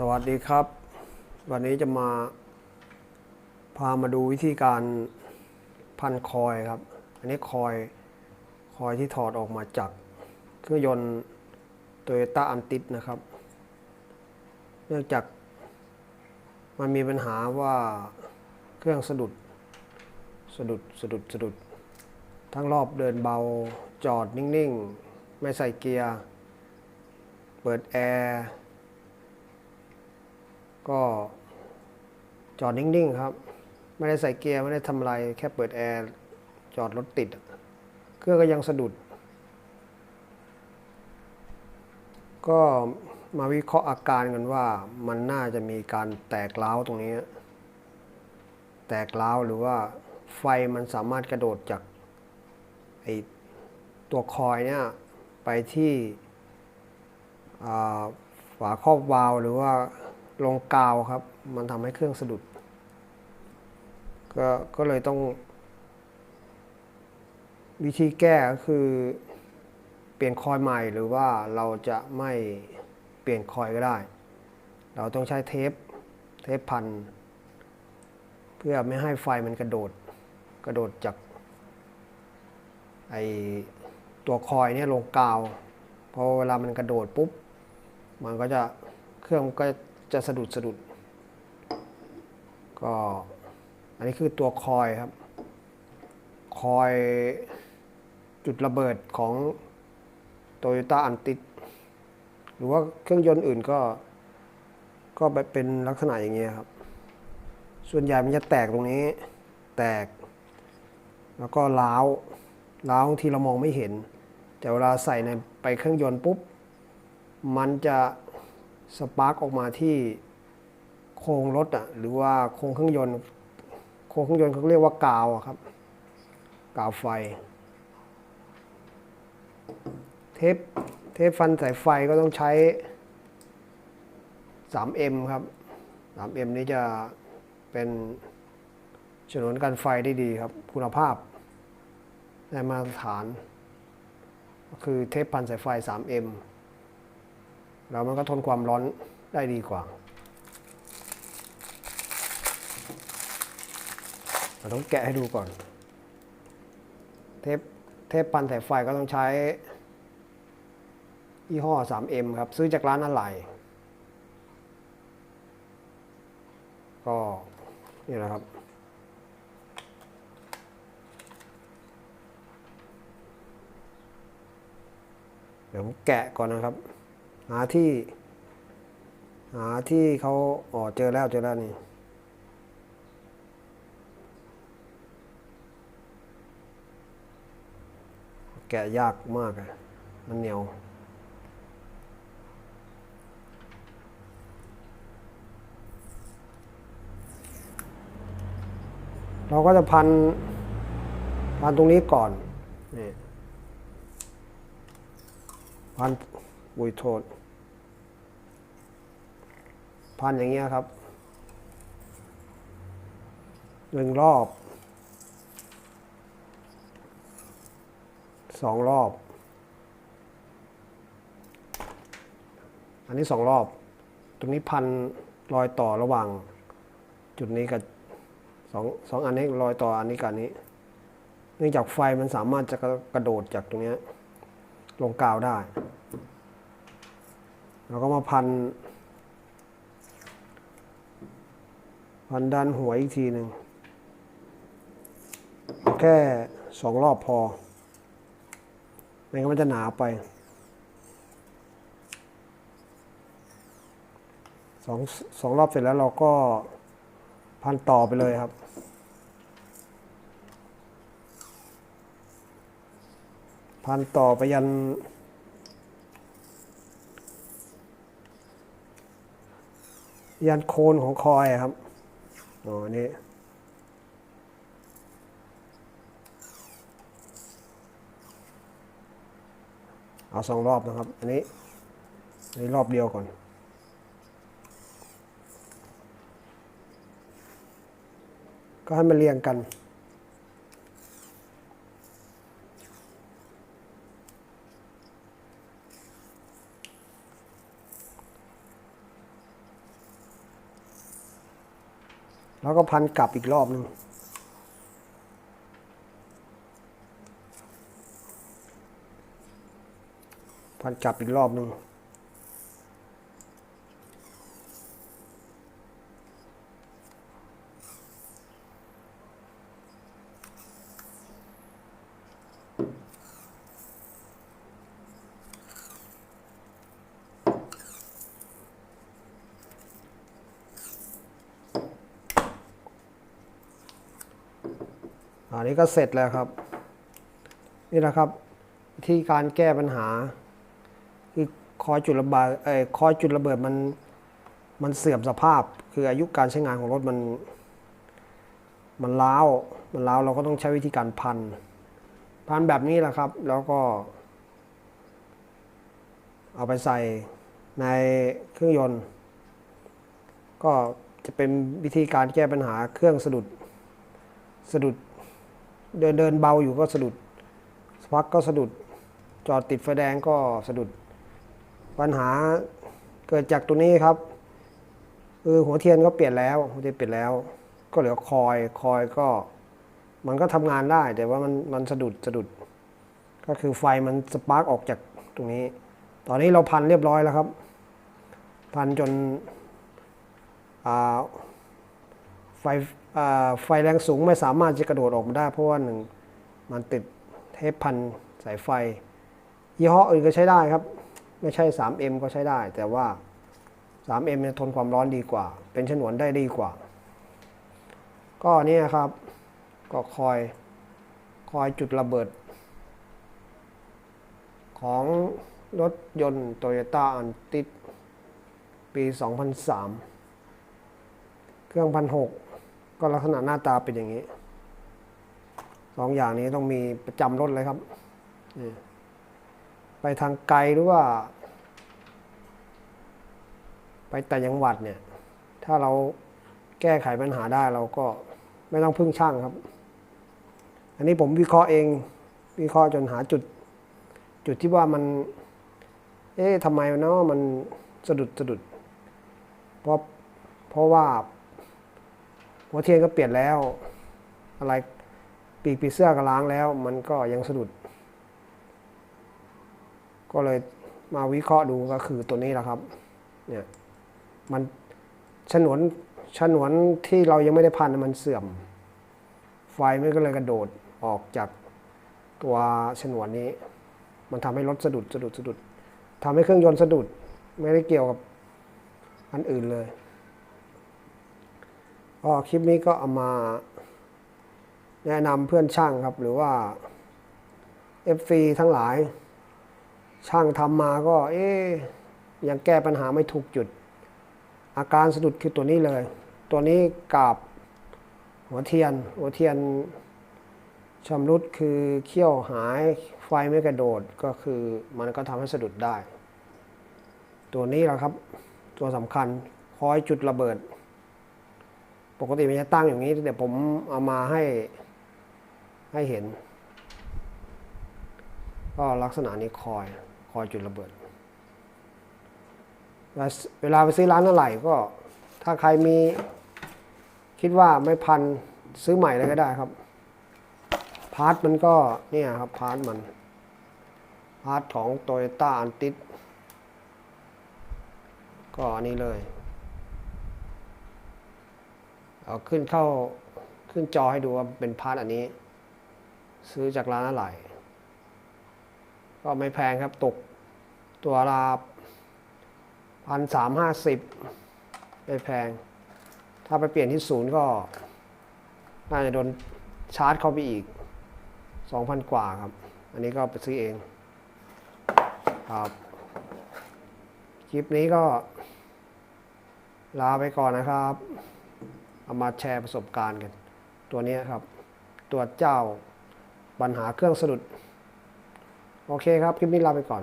สวัสดีครับ วันนี้จะมาพามาดูวิธีการพันคอยครับ อันนี้คอยคอยที่ถอดออกมาจากเครื่องยนต์โตโยต้าอันติดนะครับ เนื่องจากมันมีปัญหาว่าเครื่องสะดุดสะดุดสะดุดสะดุด ทั้งรอบเดินเบาจอดนิ่ง ๆ ไม่ใส่เกียร์ เปิดแอร์ ก็จอดนิ่ง ๆ ครับ ไม่ได้ใส่เกียร์ ไม่ได้ทำอะไร แค่เปิดแอร์ จอดรถติด เครื่องก็ยังสะดุด ก็มาวิเคราะห์อาการกันว่ามันน่าจะมีการแตกร้าตรงนี้ แตกร้าหรือว่าไฟมันสามารถกระโดดจากไอตัวคอยเนี่ยไปที่ฝาครอบวาล์วหรือว่า ลงกาวครับ มันทำให้เครื่องสะดุด ก็ก็เลยต้อง วิธีแก้ก็คือ เปลี่ยนคอยใหม่หรือว่าเราจะไม่เปลี่ยนคอยก็ได้ เราต้องใช้เทปเทปพัน เพื่อไม่ให้ไฟมันกระโดด กระโดดจากไอตัวคอยเนี่ยลงกาวพอเวลามันกระโดดปุ๊บ มันก็จะเครื่องก็ จะสะดุดสะดุด ก็อันนี้คือตัวคอยครับ คอยจุดระเบิดของ Toyota a n t i หรือว่าเครื่องยนต์อื่นก็ ก็เป็นลักษณะอย่างเงี้ยครับ ส่วนใหญ่มันจะแตกตรงนี้ แตก แล้วก็ล้าวล้าวบางทีเรามองไม่เห็น แต่เวลาใส่ในไปเครื่องยนต์ปุ๊บ มันจะ สปาร์กออกมาที่โครงรถอะหรือว่าโครงเครื่องยนต์ โครงเครื่องยนต์เขาเรียกว่ากาวครับ กาวไฟ เทปเทปฟันสายไฟก็ต้องใช้ 3M ครับ 3M นี้จะเป็นฉนวนกันไฟได้ดีครับ คุณภาพได้มาตรฐาน ก็คือเทปพันสายไฟ 3M แล้วมันก็ทนความร้อนได้ดีกว่า เราต้องแกะให้ดูก่อน เทปเทปพันสายไฟก็ต้องใช้ยี่ห้อ 3M ครับ ซื้อจากร้านอะไหล่ก็นี่แหละครับเดี๋ยวผมแกะก่อนนะครับ หาที่ หาที่เขาอ๋อเจอแล้วเจอแล้วนี่แกะยากมากอะมันเหนียว เราก็จะพัน พันตรงนี้ก่อนนี่พันอุยโทษ พันอย่างเงี้ยครับหนึ่งรอบสองรอบ อันนี้สองรอบ ตรงนี้พันรอยต่อระหว่าง จุดนี้กับสองสองอันนี้รอยต่ออันนี้กับนี้ เนื่องจากไฟมันสามารถจะกระโดดจากตรงเนี้ยลงกาวได้ เราก็มาพัน พันด้านหัวอีกทีหนึ่ง แค่สองรอบพอไม่งั้นมันจะหนาไปสองสองรอบเสร็จแล้วเราก็พันต่อไปเลยครับ พันต่อไปยัน ยันโคนของคอยครับ อ๋ออันนี้เอาสองรอบนะครับ อันนี้อันนี้รอบเดียวก่อน ก็ให้มันเรียงกัน แล้วก็พันกลับอีกรอบหนึ่งพันกลับอีกรอบหนึ่ง อันนี้ก็เสร็จแล้วครับ นี่นะครับวิธีการแก้ปัญหา คือคอยจุดระเบิดเอ้ยคอยจุดระเบิดมันมันเสื่อมสภาพ คืออายุการใช้งานของรถมันมันล้าวมันล้าวเราก็ต้องใช้วิธีการพัน พันแบบนี้แหละครับ แล้วก็ เอาไปใส่ในเครื่องยนต์ ก็จะเป็นวิธีการแก้ปัญหาเครื่องสะดุดสะดุด เดินเดินเบาอยู่ก็สะดุดสพักก็สะดุด จอดติดไฟแดงก็สะดุด ปัญหาเกิดจากตัวนี้ครับคือหัวเทียนก็เปลี่ยนแล้วหัวเทียนเปลี่ยนแล้ว ก็เหลือคอยคอยก็ มันก็ทำงานได้ แต่ว่ามันมันสะดุดสะดุด ก็คือไฟมันสปาร์กออกจากตรงนี้ ตอนนี้เราพันเรียบร้อยแล้วครับ พันจนอ่าไฟ ไฟแรงสูงไม่สามารถจะกระโดดออกมาได้ เพราะว่าหนึ่งมันติดเทปพันสายไฟ ยี่ห้ออื่นก็ใช้ได้ครับ ไม่ใช่ 3M ก็ใช้ได้ แต่ว่า 3M เนี่ยทนความร้อนดีกว่า เป็นฉนวนได้ดีกว่า ก็เนี่ยครับ ก็คอยคอยจุดระเบิด ของรถยนต์ Toyota a n t i ดปี 2003 เครื่องพันหก ก็ลักษณะหน้าตาเป็นอย่างนี้สองอย่างนี้ต้องมีประจำรถเลยครับ ไปทางไกลหรือว่า ไปแต่จังหวัดเนี่ย ถ้าเราแก้ไขปัญหาได้เราก็ไม่ต้องพึ่งช่างครับ อันนี้ผมวิเคราะห์เอง วิเคราะห์จนหาจุด จุดที่ว่ามัน เอ๊ะทำไมเนาะมันสะดุดสะดุด เพราะเพราะว่า หัวเทียนก็เปลี่ยนแล้ว อะไรปีกปีเสื้อก็ล้างแล้ว มันก็ยังสะดุด ก็เลยมาวิเคราะห์ดูก็คือตัวนี้แหละครับ เนี่ย มันฉนวนฉนวนที่เรายังไม่ได้พันมันเสื่อม ไฟมันก็เลยกระโดดออกจากตัวฉนวนนี้ มันทำให้รถสะดุดสะดุดสะดุดทำให้เครื่องยนต์สะดุด ไม่ได้เกี่ยวกับอันอื่นเลย ก็คลิปนี้ก็เอามาแนะนำเพื่อนช่างครับ หรือว่า FC ทั้งหลาย ช่างทำมาก็ เอ๊ยยังแก้ปัญหาไม่ถูกจุด อาการสะดุดคือตัวนี้เลย ตัวนี้กับหัวเทียน หัวเทียนชำรุดคือเขี้ยวหายไฟไม่กระโดดก็คือมันก็ทำให้สะดุดได้ ตัวนี้แหละครับ ตัวสำคัญคอยจุดระเบิด ปกติมันจะตั้งอย่างนี้แต่ผมเอามาให้ให้เห็น ก็ลักษณะนี้คอยคอยจุดระเบิด เวลาไปซื้อร้านอะไหล่ก็ ถ้าใครมีคิดว่าไม่พันซื้อใหม่เลยก็ได้ครับ พาร์ทมันก็เนี่ยครับพาร์ทมันพาร์ทของ Toyota a n t i ดก็อันนี้เลย เอาขึ้นเข้าขึ้นจอให้ดูว่าเป็นพาร์ทอันนี้ ซื้อจากร้านอะไหล่ก็ไม่แพงครับตกตัวละพันสามห้าสิบไม่แพง ถ้าไปเปลี่ยนที่ศูนย์ก็ น่าจะโดนชาร์จเข้าไปอีกสองพันกว่าครับ อันนี้ก็ไปซื้อเองครับคลิปนี้ก็ลาไปก่อนนะครับ เอามาแชร์ประสบการณ์กัน ตัวนี้ครับ ตัวเจ้าปัญหาเครื่องสะดุด โอเคครับ คลิปนี้ลาไปก่อน